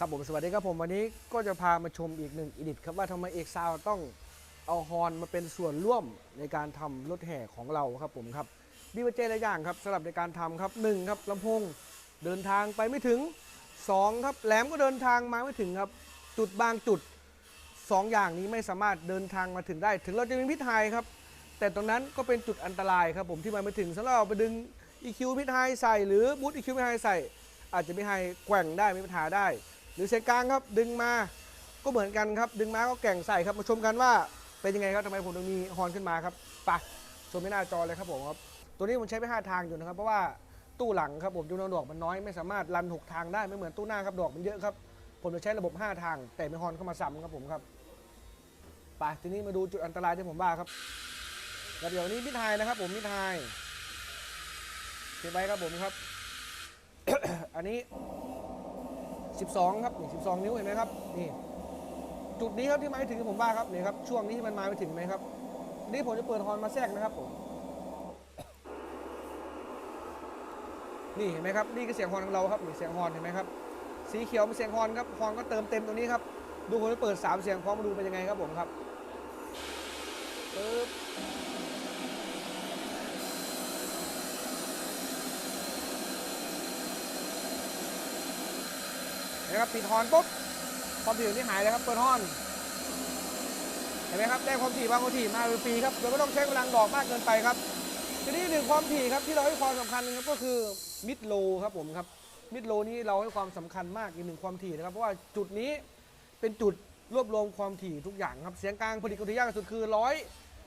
ครับผมสวัสดีครับผมวันนี้ก็จะพามาชมอีกหนึ่งอีดิทครับว่าทำไมเอกซาวต้องเอาฮอนมาเป็นส่วนร่วมในการทำรถแห่ของเราครับผมครับมีปัจจัยหลายอย่างครับสำหรับในการทำครับหนึ่งครับลำโพงเดินทางไปไม่ถึงสองครับแหลมก็เดินทางมาไม่ถึงครับ จุดบางจุดสองอย่างนี้ไม่สามารถเดินทางมาถึงได้ ถึงเราจะมีพิษไฮครับ แต่ตรงนั้นก็เป็นจุดอันตรายครับผมที่มาไม่ถึงสำหรับเราไปดึง EQ พิษไฮใส่หรือบูท EQ พิษไฮใส่ อาจจะไม่ไฮแกว่งได้มีปัญหาได้ หรือเซกลางครับดึงมาก็เหมือนกันครับ ดึงมาก็แก่งใส่ครับมาชมกันว่าเป็นยังไงครับทำไมผมถึงมีฮอนขึ้นมาครับไปะชมไม่หน้าจอเลยครับผมครับตัวนี้ผมใช้ไปห้าทางอยู่นะครับเพราะว่าตู้หลังครับผมจำนวนดอกมันน้อยไม่สามารถรันหกทางได้ไม่เหมือนตู้หน้าครับดอกมันเยอะครับผมจะใช้ระบบ 5 ทาง แต่ไม่ฮอนเข้ามาซ้ำครับผมครับไปทีนี้มาดูจุดอันตรายที่ผมว่าครับแล้วเดี๋ยวนี้มิดไฮนะครับ ผมมิดไฮเก็บไว้ครับผมครับ อันนี้ 12 ครับนี่12 นิ้วเห็นไหมครับนี่จุดนี้ครับที่มาไม่ถึงผมว่าครับนี่ครับช่วงนี้ที่มันมาไม่ถึงไหมครับนี่ผมจะเปิดฮอนมาแทรกนะครับผมนี่เห็นไหมครับนี่คือเสียงฮอนของเราครับนี่เสียงฮอนเห็นไหมครับสีเขียวเป็นเสียงฮอนครับฮอนก็เติมเต็มตรงนี้ครับดูผมจะเปิด 3 เสียงพร้อมมาดูเป็นยังไงครับผมครับปึ๊บ นะครับปิดฮอนปุ๊บความถี่ที่หายเลยครับเปิดฮอนเห็นไหมครับได้ความถี่บางความถี่มาเป็นปีครับโดยไม่ต้องใช้กำลังดอกมากเกินไปครับทีนี้หนึ่งความถี่ครับที่เราให้ความสำคัญครับก็คือมิดโลครับผมครับมิดโลนี้เราให้ความสำคัญมากอีกหนึ่งความถี่นะครับเพราะว่าจุดนี้เป็นจุดรวบรวมความถี่ทุกอย่างครับเสียงกลางผลิตความถี่ยากที่สุดคือร้อย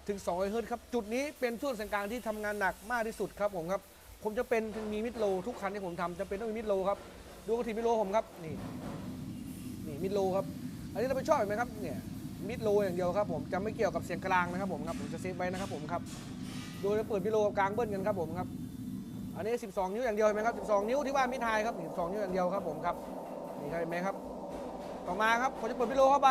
ถึง200เฮิร์ตครับจุดนี้เป็นช่วงเสียงกลางที่ทำงานหนักมากที่สุดครับผมครับผมจะเป็นมีมิดโลทุกคันที่ผมทำจะเป็นต้องมีมิดโลครับ ดูความถี่มิโลผมครับนี่นี่มิโลครับ อันนี้เราไปชอบเห็นไหมครับเนี่ยมิดโลอย่างเดียวครับผมจะไม่เกี่ยวกับเสียงกลางนะครับผมครับผมจะเซฟไว้นะครับผมครับโดยจะเปิดมิโลกับกลางเบิ้ลกันครับผมครับ อันนี้ 12 นิ้วอย่างเดียวเห็นไหมครับ 12 นิ้วที่ว่ามิดไฮครับ12 นิ้วอย่างเดียวครับผมครับนี่ครับเห็นไหมครับต่อมาครับผมจะเปิดมิโลเข้าไป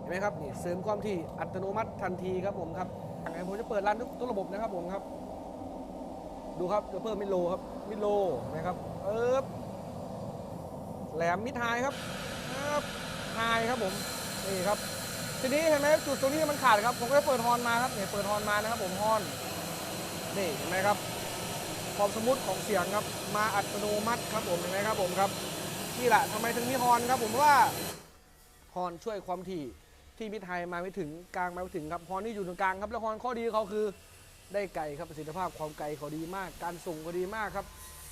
เห็นไหมครับนี่เสริมความถี่อัตโนมัติทันทีครับผมครับอย่างไรผมจะเปิดรันทุกทุกระบบนะครับผมครับ ดูครับจะเพิ่มมิดโลครับมิดโลนไหมครับเอิบแหลมมิดไฮครับครับไฮครับผมนี่ครับทีนี้เห็นไหมจุดตรงนี้มันขาดครับผมก็เปิดฮอนมาครับเนี่ยเปิดฮอนมานะครับผมฮอนนี่เห็นไหมครับความสมูทของเสียงครับ มาอัตโนมัติครับผมเห็นไหมครับผมครับนี่แหละทำไมถึงมีฮอนครับ ผมเพราะว่าฮอนช่วยความถี่ที่มิดไฮมาไม่ถึงกลางมาไม่ถึงครับฮอนนี่อยู่ตรงกลางครับแล้วฮอนข้อดีเขาคือ ได้ไกลครับประสิทธิภาพความไกลเขาดีมาก การส่งก็ดีมากครับ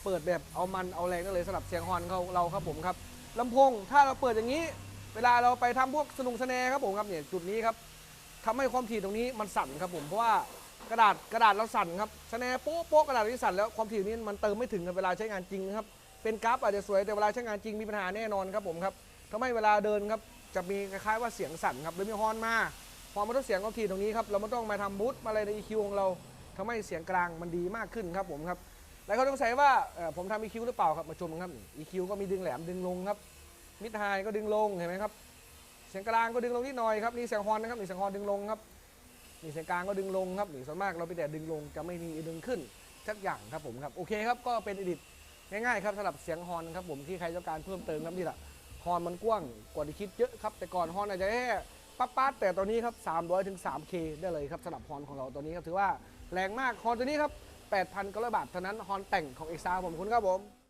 เปิดแบบเอามันเอาแรงก็เลยสำหรับเสียงฮอนเขาเราครับผมครับลำโพงถ้าเราเปิดอย่างนี้ เวลาเราไปทำพวกสนุกสนครับผมครับเนี่ยจุดนี้ครับทำให้ความถี่ตรงนี้มันสั่นครับผมเพราะว่ากระดาษกระดาษเราสั่นครับสแนโป๊ะโป๊ะกระดาษที่สั่นแล้วความถี่นี้มันเติมไม่ถึงกับเวลาใช้งานจริงนะครับเป็นกราฟอาจจะสวยแต่เวลาใช้งานจริงมีปัญหาแน่นอนครับผมครับทำให้เวลาเดินครับจะมีคล้ายๆว่าเสียงสั่นครับหรือมีฮอนมา พอมาลดเสียงความถี่ตรงนี้ครับเราไม่ต้องมาทำบูทมาอะไรใน EQ ของเราทำให้เสียงกลางมันดีมากขึ้นครับผมครับหลายคนสงสัยว่าผมทำ EQ หรือเปล่าครับมาชมกันครับ EQ ก็มีดึงแหลมดึงลงครับมิดไฮก็ดึงลงเห็นไหมครับเสียงกลางก็ดึงลงนิดหน่อยครับนี่เสียงฮอนนะครับนี่เสียงฮอนดึงลงครับนี่เสียงกลางก็ดึงลงครับนี่ส่วนมากเราไปแต่ดึงลงจะไม่มีดึงขึ้นสักอย่างครับผมครับโอเคครับก็เป็นอิดิตง่ายๆครับสำหรับเสียงฮอนครับผมที่ใครต้องการเพิ่มเติมครับนี่แหละฮอนมันกว้างกว่าที่คิดเยอะครับแต่ก่อนฮอนอาจจะแค่ ป๊าป๊าแต่ตัวนี้ครับ300ถึง 3K ได้เลยครับสำหรับฮอนของเราตัวนี้ครับถือว่าแรงมากฮอนตัวนี้ครับ8,000กว่าบาทเท่านั้นฮอนแต่งของเอ็กซ่าผมคุณครับผม